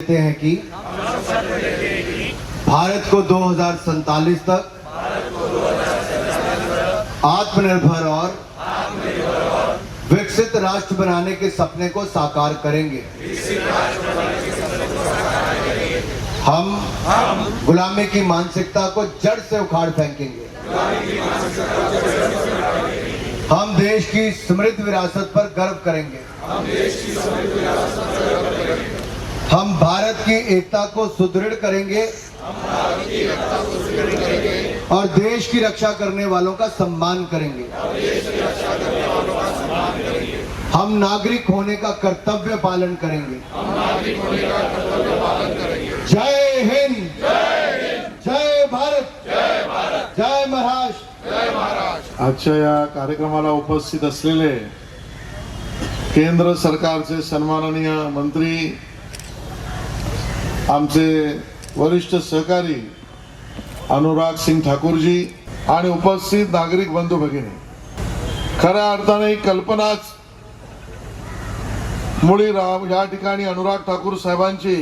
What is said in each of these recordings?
देते हैं कि भारत को दो तक आत्मनिर्भर और विकसित राष्ट्र बनाने के सपने को साकार करेंगे। हम गुलामी की मानसिकता को जड़ से उखाड़ फेंकेंगे। हम देश की समृद्ध विरासत पर गर्व करेंगे। हम भारत की एकता को सुदृढ़ करेंगे। और देश की रक्षा करने वालों का सम्मान करेंगे। हम नागरिक होने का कर्तव्य पालन करेंगे। जय हिंद। जय भारत। जय महाराष्ट्र। आजच्या या कार्यक्रमाला उपस्थित असलेले केंद्र सरकारचे सन्माननीय मंत्री आमचे वरिष्ठ सहकारी अनुराग सिंग ठाकूरजी आणि उपस्थित नागरिक बंधू भगिनी खऱ्या अर्थाने ही कल्पनाच मुळी राम या ठिकाणी अनुराग ठाकूर साहेबांची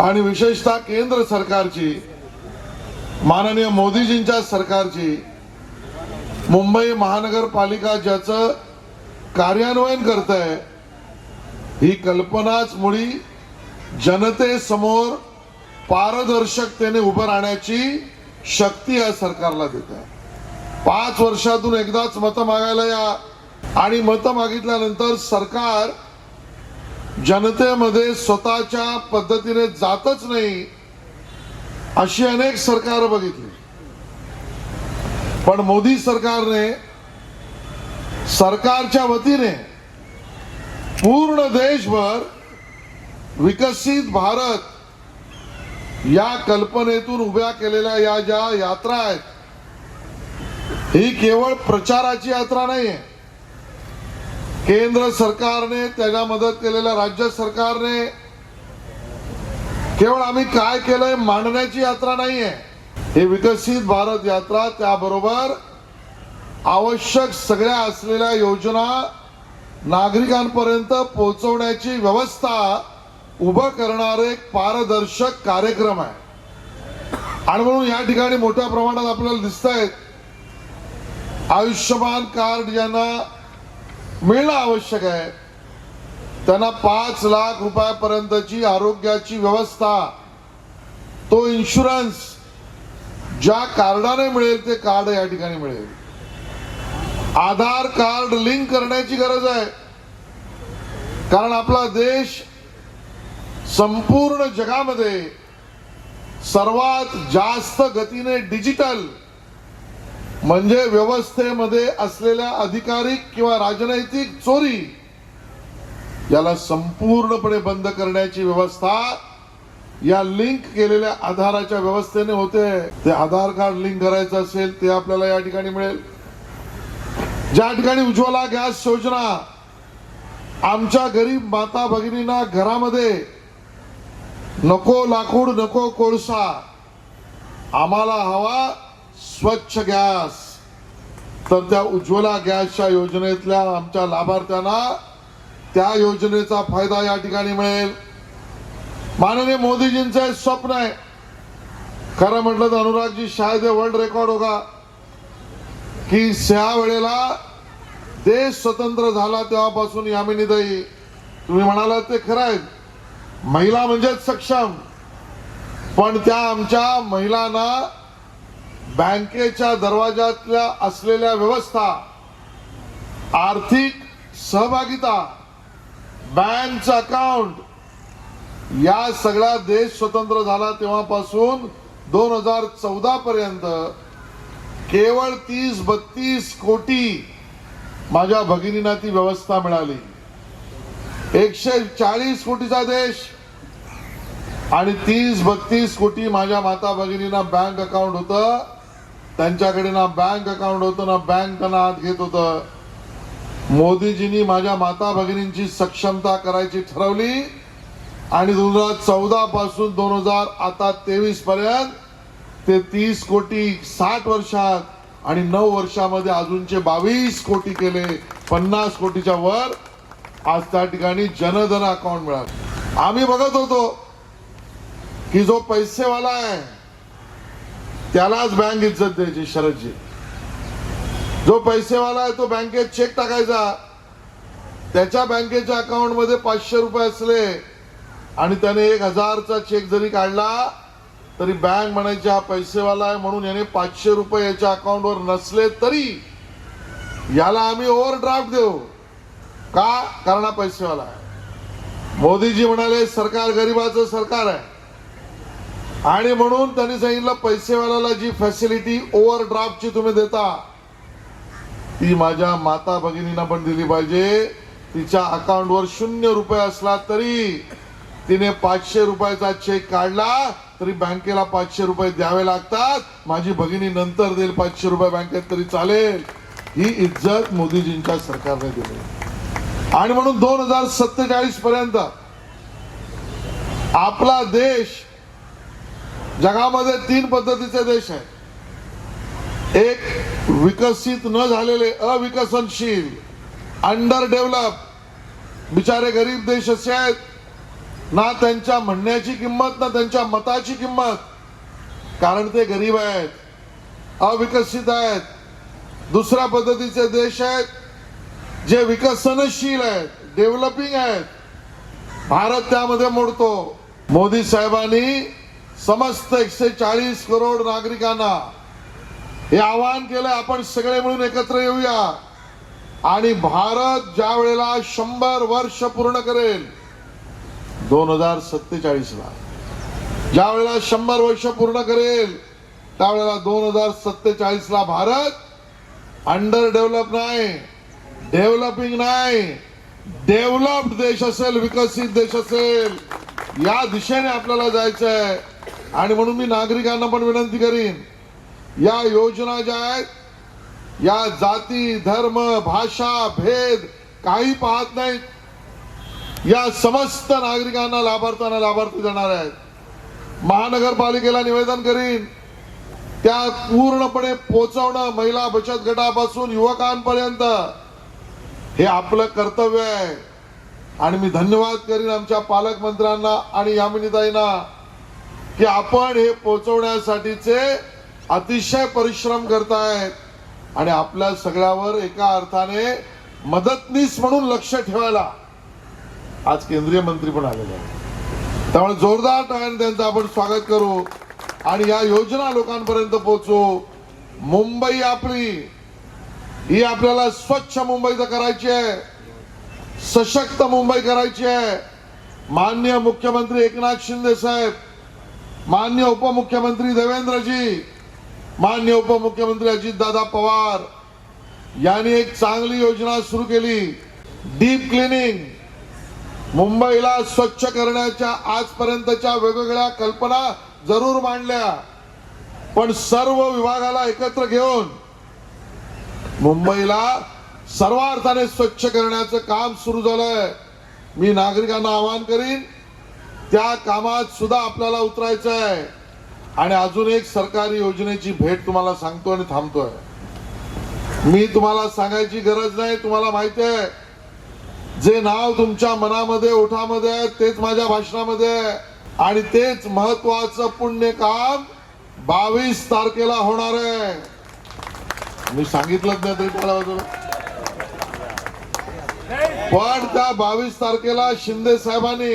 आणि विशेषतः केंद्र सरकारची माननीय मोदीजींच्या सरकारची मुंबई महानगरपालिका ज्याचं कार्यान्वयन करत आहे ही कल्पनाच मुळी जनतेसमोर पारदर्शकतेने उभं राहण्याची शक्ती या सरकारला देत आहे. पाच वर्षातून एकदाच मतं मागायला या आणि मतं मागितल्यानंतर सरकार जनतेमध्ये स्वतःच्या पद्धतीने जातच नाही अशी अनेक सरकार बघितली. पण मोदी सरकारने सरकारच्या वतीने पूर्ण देशभर विकसित भारत या कल्पनेतून उभ्या केलेल्या या ज्या यात्रा आहेत ही केवळ प्रचाराची यात्रा नाही आहे केंद्र सरकारने त्याला मदत केलेल्या राज्य सरकारने केवळ आम्ही काय केलंय मांडण्याची यात्रा नाही आहे ही विकसित भारत यात्रा त्याबरोबर आवश्यक सगळ्या असलेल्या योजना नागरिकांपर्यंत पोहोचवण्याची व्यवस्था उभं करणारे एक पारदर्शक कार्यक्रम आहे. आणि म्हणून या ठिकाणी मोठ्या प्रमाणात आपल्याला दिसत आहेत आयुष्यमान कार्ड ज्यांना मिळणं आवश्यक आहे त्यांना पाच लाख रुपयापर्यंतची आरोग्याची व्यवस्था तो इन्शुरन्स ज्या कार्डाने मिळेल ते कार्ड या ठिकाणी मिळेल. आधार कार्ड लिंक करण्याची गरज आहे. कारण आपला देश संपूर्ण जगामध्ये सर्वात जास्त गतीने डिजिटल म्हणजे व्यवस्थेमध्ये असलेल्या अधिकारिक किंवा राजनैतिक चोरी याला संपूर्णपणे बंद करण्याची व्यवस्था या लिंक केलेल्या आधाराच्या व्यवस्थेने होते. ते आधार कार्ड लिंक करायचं असेल ते आपल्याला या ठिकाणी मिळेल. ज्या ठिकाणी उज्ज्वला गॅस योजना आमच्या गरीब माता भगिनींना घरामध्ये नको लाकूड नको कोळसा. आम्हाला हवा स्वच्छ गॅस. तर त्या उज्ज्वला गॅसच्या योजनेतल्या आमच्या लाभार्थ्यांना त्या योजनेचा फायदा या ठिकाणी मिळेल. माननीय मोदीजींचं हे स्वप्न आहे. खरं म्हटलं तर अनुरागजी शायद वर्ल्ड रेकॉर्ड होगा. की ह्या वेळेला देश स्वतंत्र झाला तेव्हापासून यामिनीताई तुम्ही म्हणालात ते खरं आहे. महिला म्हणजेच सक्षम. पण त्या आमच्या महिलांना बँकेच्या दरवाजातल्या असलेल्या व्यवस्था आर्थिक सहभागिता बँकचं अकाउंट या सगळा देश स्वतंत्र झाला तेव्हापासून दोन हजार चौदा पर्यंत केवळ तीस बत्तीस कोटी माझ्या भगिनींना ती व्यवस्था मिळाली. एकशे चाळीस कोटीचा देश आणि तीस बत्तीस कोटी माझ्या माता भगिनींना बँक अकाउंट होतं. त्यांच्याकडे ना बँक अकाउंट होतं ना बँक त्यांना आत घेत होतं. मोदीजींनी माझ्या माता भगिनींची सक्षमता करायची ठरवली. आणि दोन हजार चौदा पासून दोन हजार आता तेवीस पर्यंत ते तीस कोटी साठ वर्षात आणि नऊ वर्षामध्ये अजूनचे बावीस कोटी केले. पन्नास कोटीच्या वर आज त्या ठिकाणी जनधन अकाउंट मिळालं. आम्ही बघत होतो. की जो पैसेवाला आहे त्यालाच बँक इज्जत द्यायची शरदजी. जो पैसेवाला आहे तो बँकेत चेक टाकायचा. त्याच्या बँकेच्या अकाउंटमध्ये पाचशे रुपये असले आणि त्याने एक हजारचा चेक जरी काढला तरी बँक म्हणायची हा पैसेवाला आहे म्हणून याने पाचशे रुपये याच्या अकाउंटवर नसले तरी याला आम्ही ओव्हरड्राफ्ट देऊ. का? कारण हा पैसेवाला आहे. मोदीजी म्हणाले सरकार गरिबाचं सरकार आहे. आणि म्हणून त्यांनी सांगितलं पैसेवाल्याला जी फॅसिलिटी ओव्हरड्राफ्टची तुम्ही देता ती माझ्या माता भगिनींना पण दिली पाहिजे. तिच्या अकाउंटवर शून्य रुपये असला तरी तिने पाचशे रुपयाचा चेक काढला तरी बँकेला पाचशे रुपये द्यावे लागतात. माझी भगिनी नंतर देईल पाचशे रुपये बँकेत तरी चालेल. ही इज्जत मोदीजींच्या सरकारने दिली. आणि म्हणून दोन हजार सत्तेचाळीस पर्यंत आपला देश जगामध्ये तीन पद्धतीचे देश आहेत. एक विकसित न झालेले अविकसनशील अंडर डेव्हलप बिचारे गरीब देश असे आहेत. ना त्यांच्या म्हणण्याची किंमत ना त्यांच्या मताची किंमत. कारण ते गरीब आहेत अविकसित आहेत. दुसऱ्या पद्धतीचे देश आहेत जे विकसनशील आहेत डेव्हलपिंग आहेत. भारत त्यामध्ये मोडतो. मोदी साहेबांनी समस्त एकशे चाळीस करोड नागरिकांना हे आवाहन केलंय आपण सगळे मिळून एकत्र येऊया. आणि भारत ज्या वेळेला शंभर वर्ष पूर्ण करेल दोन हजार सत्तेचाळीसला ज्या वेळेला शंभर वर्ष पूर्ण करेल त्यावेळेला दोन हजार सत्तेचाळीसला भारत अंडर डेव्हलप नाही डेव्हलपिंग नाही डेव्हलप्ड देश असेल विकसित देश असेल या दिशेने आपल्याला जायचं आहे आणि म्हणून मी नागरिकांना पण विनंती करीन या योजना ज्या आहेत या जाती धर्म भाषा भेद काही पाहत नाहीत. या समस्त नागरिकांना लाभार्थ्यांना लाभार्थी देणार आहेत. महानगरपालिकेला निवेदन करीन त्या पूर्णपणे पोचवणं महिला बचत गटापासून युवकांपर्यंत हे आपलं कर्तव्य आहे. आणि मी धन्यवाद करीन आमच्या पालकमंत्र्यांना आणि यामिनीताईंना की आपण हे पोचवण्यासाठीचे अतिशय परिश्रम करतायत आणि आपल्या सगळ्यावर एका अर्थाने मदतनीस म्हणून लक्ष ठेवायला आज केंद्रीय मंत्री पण आलेले आहेत. त्यामुळे जोरदार टाळ्याने त्यांचं आपण स्वागत करू आणि या योजना लोकांपर्यंत पोहोचू. मुंबई आपली ही आपल्याला स्वच्छ मुंबई करायची आहे. सशक्त मुंबई करायची आहे. माननीय मुख्यमंत्री एकनाथ शिंदे साहेब मान्य उपमुख्यमंत्री देवेंद्रजी मान्य उपमुख्यमंत्री अजितदादा पवार यांनी एक चांगली योजना सुरू केली. डीप क्लिनिंग मुंबईला स्वच्छ करण्याच्या आजपर्यंतच्या वेगवेगळ्या कल्पना जरूर मांडल्या. पण सर्व विभागाला एकत्र घेऊन मुंबईला सर्वार्थाने स्वच्छ करण्याचं काम सुरू झालंय. मी नागरिकांना आवाहन करीन त्या कामात सुद्धा आपल्याला उतरायचं आहे. आणि अजून एक सरकारी योजनेची भेट तुम्हाला सांगतो आणि थांबतोय. मी तुम्हाला सांगायची गरज नाही तुम्हाला माहिती आहे. जे नाव तुमच्या मनामध्ये ओठामध्ये आहे तेच माझ्या भाषणामध्ये आहे. आणि तेच महत्वाचं पुण्य काम बावीस तारखेला होणार आहे. मी सांगितलंच नाही तरी तुम्हाला बाजूला पण त्या बावीस तारखेला शिंदे साहेबांनी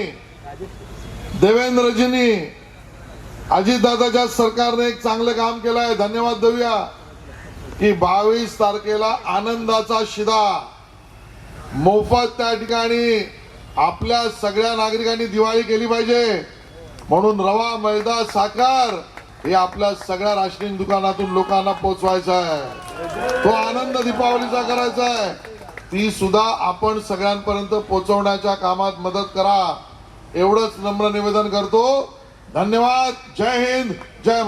देवेंद्रजींनी अजितदादाच्या सरकारने एक चांगलं काम केलं आहे धन्यवाद देऊया. की बावीस तारखेला आनंदाचा शिदा. मोफत त्या ठिकाणी आपल्या सगळ्या नागरिकांनी दिवाळी केली पाहिजे. म्हणून रवा मैदा साखर हे आपल्या सगळ्या राशनिंग दुकानातून लोकांना पोचवायचं आहे. तो आनंद दीपावलीचा करायचा आहे. ती सुद्धा आपण सगळ्यांपर्यंत पोहोचवण्याच्या कामात मदत करा. एवढंच नम्र निवेदन करतो. धन्यवाद. जय हिंद. जय